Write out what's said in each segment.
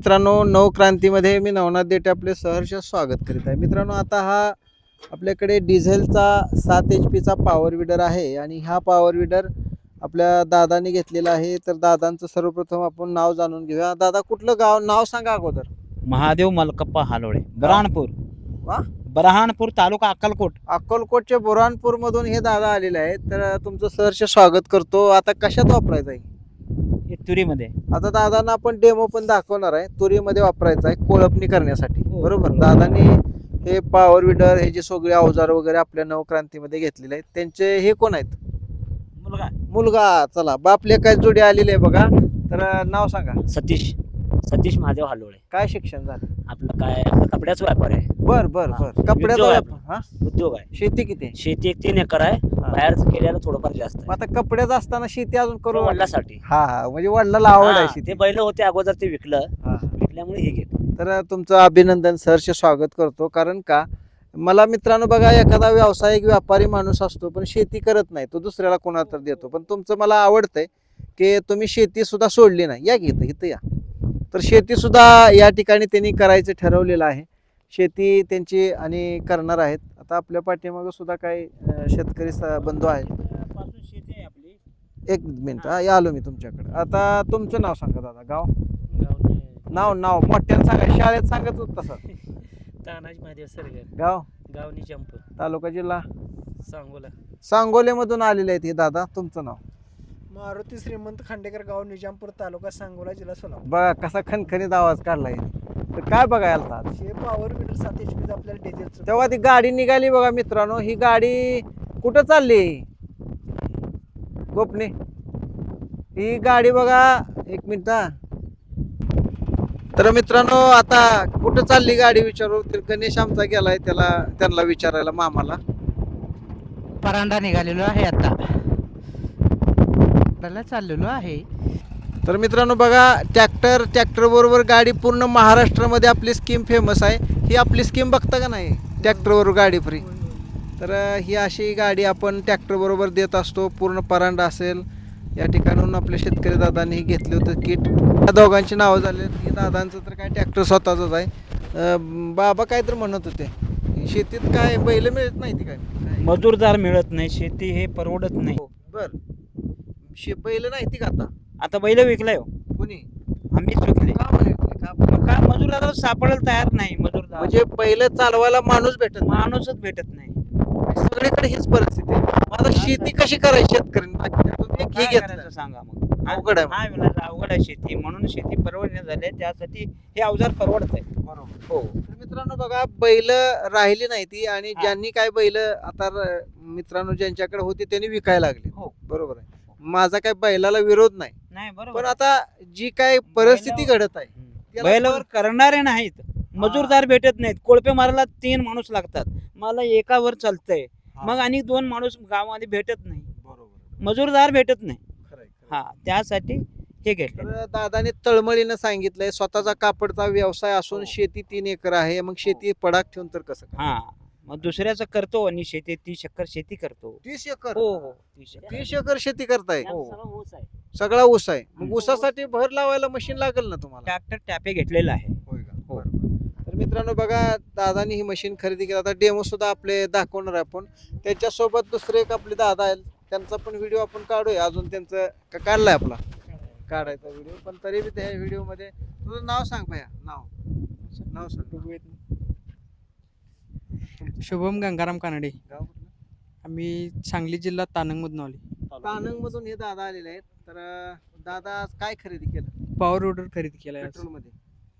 मित्रांनो नवक्रांतीमध्ये मी नवनाथ देठे आपले सहर्ष स्वागत करीत आहे. मित्रांनो आता हा आपल्याकडे डिझेलचा सात एच पीचा पॉवर विडर आहे आणि हा पॉवर विडर आपल्या दादाने घेतलेला आहे. तर दादांचं सर्वप्रथम आपण नाव जाणून घेऊया. दादा कुठलं गाव? नाव सांगा अगोदर. महादेव मलकप्पा हालोळे बरहाणपूर वा? बरहाणपूर तालुका अक्कलकोट. अक्कलकोटच्या बुरहानपूर मधून हे दादा आलेले आहेत. तर तुमचं सहर्ष स्वागत करतो. आता कशात वापरायचं आहे? हे तुरीमध्ये. आता दादांना आपण डेमो पण दाखवणार आहे. तुरीमध्ये वापरायचं आहे कोळपणी करण्यासाठी. हो, बरोबर? बरोबर. दादांनी हे पॉवर विडर हे जे सगळे अवजार वगैरे आपल्या नवक्रांतीमध्ये घेतलेले आहेत त्यांचे हे कोण आहेत? मुलगा. मुलगा. चला बाप लेखाच जोडी आलेले आहे बघा. तर नाव सांगा. सतीश. सतीश महादेव हालोळे. काय शिक्षण झालं? आपलं काय आपलं कपड्याचा व्यापार आहे. बर बर बर. कपड्याचा उद्योग आहे व्यापार, हा? उद्योग आहे. शेती किती? आहे? शेती एक तीन एकर आहे. बाहेरच केलेलं थोडंफार जास्त मग आता कपड्याचं असताना शेती अजून करू? वडिलासाठी. हा हा. म्हणजे वडिलाला आवड आहे हा, शेती. ते बैल होते अगोदर ते विकलं. हा. विकल्यामुळे हे घेतलं. तर तुमचं अभिनंदन सहर्ष स्वागत करतो. कारण का? मला मित्रांनो बघा एखादा व्यावसायिक व्यापारी माणूस असतो पण शेती करत नाही. तो दुसऱ्याला कोणाला तर देतो. पण तुमचं मला आवडतंय की तुम्ही शेती सुद्धा सोडली नाही. या घेत इथं या. तर शेती सुद्धा या ठिकाणी त्यांनी करायचं ठरवलेलं आहे. शेती त्यांची आणि करणार आहेत. आता आपल्या पाठीमागं सुद्धा काही शेतकरी स- बंधू आहेत. पासून शेती आहे आपली. एक मिनिट हा या आलो मी तुमच्याकडे. आता तुमचं नाव सांगा दादा गाव? नाव नाव मोठ्यानं सांगा शाळेत सांगत होत तसं. तानाजी महादेव सरगर. गाव? गाव निजामपूर तालुका जिल्हा? सांगोला. सांगोलेमधून आलेले आहेत हे दादा तुमचं नाव? मारुती श्रीमंत खांडेकर गाव निजामपूर तालुका सांगोला जिल्हा सोलापूर. बघा कसा खणखणीत आवाज काढलाय तर काय बघायला आलता आज? हे पॉवर मीटर सात एच पीचं आपल्याला डिझेलचं तेव्हा ती गाडी निघाली बघा मित्रांनो. ही गाडी कुठं चालली? गोपने. ही गाडी बघा एक मिनिट हा. तर मित्रांनो आता कुठं चालली गाडी विचारू? तर गणेश आमचा गेलाय त्याला त्यांना विचारायला मामाला. परांडा निघालेलो आहे आता. त्याला चाललेलो आहे. तर मित्रांनो बघा ट्रॅक्टर ट्रॅक्टर बरोबर गाडी पूर्ण महाराष्ट्रामध्ये आपली स्कीम फेमस आहे. ही आपली स्कीम बघता का नाही? ट्रॅक्टर बरोबर गाडी फ्री तर ही अशी गाडी आपण ट्रॅक्टर बरोबर देत असतो. पूर्ण परांडा असेल. या ठिकाणून आपल्या शेतकरी दादांनी हे घेतलं होतं किट या दोघांची नावं झाली. ही दादांचं तर काय ट्रॅक्टर स्वतःच आहे. बाबा काय तर म्हणत होते. शेतीत काय बैल मिळत नाही ती काय? काय? मजूरदार मिळत नाही. शेती हे परवडत नाही. बर. शे बैल नाही ती का आता? आता बैल विकलाय हो. कोणी? आम्हीच विकले. का म्हणे? का मग काय मजूरदार सापडायला तयार नाही मजूरदार म्हणजे पहिलं चालवायला माणूस भेटत नाही. माणूसच भेटत नाही. सगळीकडे हीच परिस्थिती आहे. आता शेती कशी करायची शेतकऱ्यांनी? तुम्ही एक हे काय घेतलं करायचं सांगा मग. अवघड आहे. हा विलास अवघड आहे शेती. म्हणून शेती परवडणे झाले त्यासाठी हे अवजार परवडत आहे बरोबर. हो. तर मित्रांनो बघा बैल राहिली नाही ती आणि हा. ज्यांनी काय बैल आता र- मित्रांनो ज्यांच्याकडे होती त्यांनी विकायला लागली. हो. बरोबर आहे. माझा काय बैलाला विरोध नाही. नाही पण बरोबर आता जी काय परिस्थिती घडत आहे त्याला बैलावर करणारे नाहीत. मजूरदार भेटत नाहीत. कोळपे मारायला तीन माणूस लागतात. मला एकावर चालतंय. मग आणि दोन माणूस गावामध्ये भेटत नाही. बरोबर. मजूरदार भेटत नाही. खरंय, खरंय. हा त्यासाठी हे घेतलं तर दादाने तळमळीनं सांगितलंय स्वतःचा कापडचा व्यवसाय असून हो. शेती तीन एकर आहे. मग शेती पडाक ठेवून तर कसं काय? हा. मग दुसऱ्याचं करतो आणि शेती तीस एकर शेती करतो. तीस एकर हो हो तीस एकर. तीस एकर शेती करताय. हो. सगळा ऊस आहे. मग. ऊसासाठी भर लावायला मशीन लागेल ना तुम्हाला? ट्रॅक्टर टॅपे घेतलेला आहे. होय का? हो. बरं. तर मित्रांनो बघा दादानी ही मशीन खरेदी केली. आता डेमो सुद्धा आपले दाखवणार आहे आपण. त्याच्यासोबत दुसरे एक आपले दादा आहेत त्यांचा पण व्हिडिओ आपण काढूया. अजून त्यांचं का काढलाय आपला? काढायचा व्हिडिओ पण तरी बी त्या व्हिडिओमध्ये तुझं नाव सांग भैया. नाव. नाव सांग. शुभम गंगाराम कानडे. गाव कुठलं? आम्ही सांगली जिल्हा तानंगमधून आले तानंग मधून हे दादा आलेले आहेत. तर अं, दादा आज काय खरेदी केलं? पॉवर रोडर खरेदी केला आहे पेट्रोलमध्ये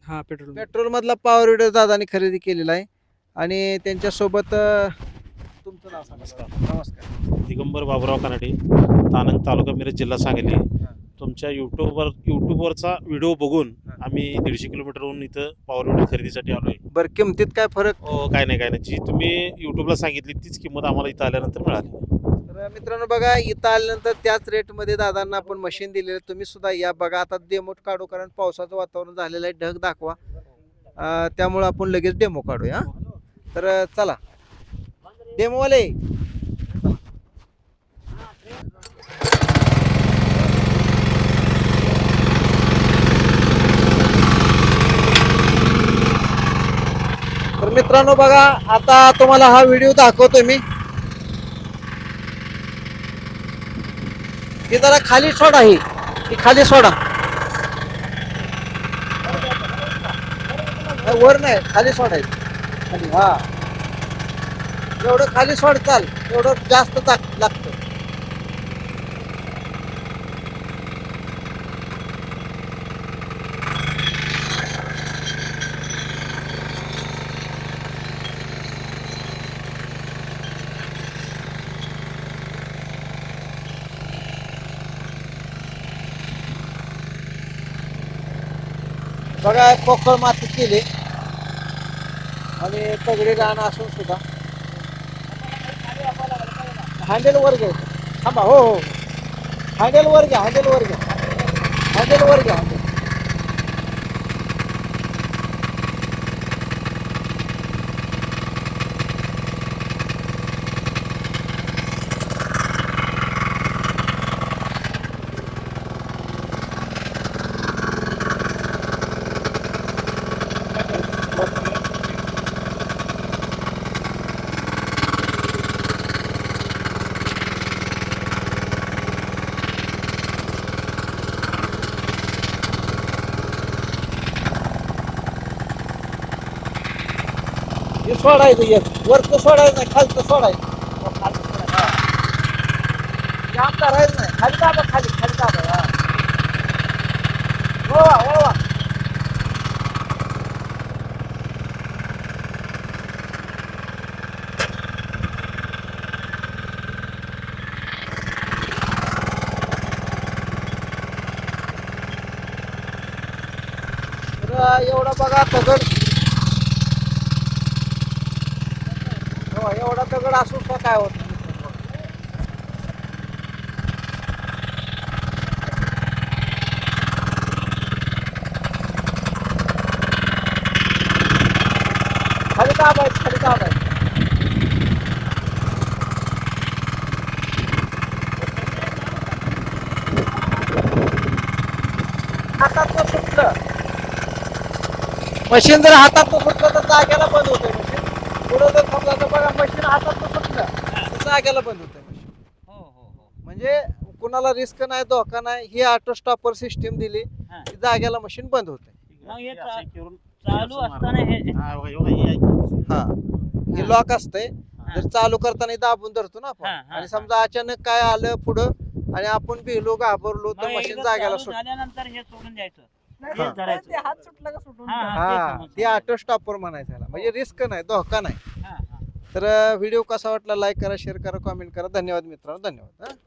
हा पेट्रोल पेट्रोल मधला पॉवर विडर दादाने खरेदी केलेला आहे. आणि त्यांच्यासोबत अं, तुमचं नाव सांगा. नमस्कार. दिगंबर बाबुराव कानडे तानंग तालुका मिरज जिल्हा सांगली. तुमच्या यूट्यूबवर यूट्यूबवरचा व्हिडिओ बघून. आम्ही दीडशे किलोमीटरहून इथं पॉवर विडो खरेदीसाठी आलोय. बरं किमतीत काय फरक? काय नाही काय नाही. जी तुम्ही यूट्यूबला सांगितली तीच किंमत आम्हाला इथं आल्यानंतर मिळाली. तर मित्रांनो बघा इथं आल्यानंतर त्याच रेटमध्ये दादांना आपण मशीन दिलेलं आहे. तुम्ही सुद्धा या. बघा आता डेमो काढू कारण पावसाचं वातावरण झालेलं आहे. ढग दाखवा. त्यामुळं आपण लगेच डेमो काढूया तर अं, चला. डेमोवाले मित्रांनो बघा आता तुम्हाला हा व्हिडिओ दाखवतोय मी. ही जरा खाली सोडा ही. ही खाली सोडा. वर नाही खाली सोडायचं खाली हा. एवढं खाली सोड चाल. तेवढं जास्त ताक लागतं. बघा पोकळ माती केली. आणि तगडी रान असून सुद्धा. हँडल वर घ्यायचं थांबा हो हो हँडल वर घ्या हँडल वर घ्या हँडल वर घ्या सोडायचं एक. वरचं सोडायचं नाही खालचं सोडायचं. जाम धरायचं नाही. खाली दाबा खाली खाली दाबा. वळवा वळवा एवढा बघा दगड हो, एवढा दगड असून सुद्धा काय होत नाही. खाली दाबायचं खाली दाबायचं हातात सुटलं. मशीन जर हातात सुटलं तर जागेला बंद होतं पुढं जर समजा तर बघा मशीन हातात सुटलं. बंद होतं मशीन? हो हो हो. म्हणजे कुणाला रिस्क नाही धोका नाही ही ऑटो स्टॉपर सिस्टीम दिली हा. की जाग्याला मशीन बंद होते मग हे चा- चालू असताना हे हा, बघा, बघा, हे ऐकतं. हा. हे लॉक असतंय. जर चालू करताना दाबून धरतो ना आपण हा, हा, आणि समजा अचानक काय आलं पुढं आणि आपण भिलो घाबरलो तर मशीन एकदा जाग्याला चालू सुट झाल्यानंतर हे सोडून द्यायचं. नाही, हा. ते- धरायचं. ते हात सुटला का सुटून हा, द्या. हा. हा तेच ते ऑटो स्टॉपर म्हणायचं याला. म्हणजे रिस्क नाही धोका नाही हा, हा. तर व्हिडिओ कसा वाटला लाईक करा शेअर करा कॉमेंट करा धन्यवाद मित्रांनो धन्यवाद हा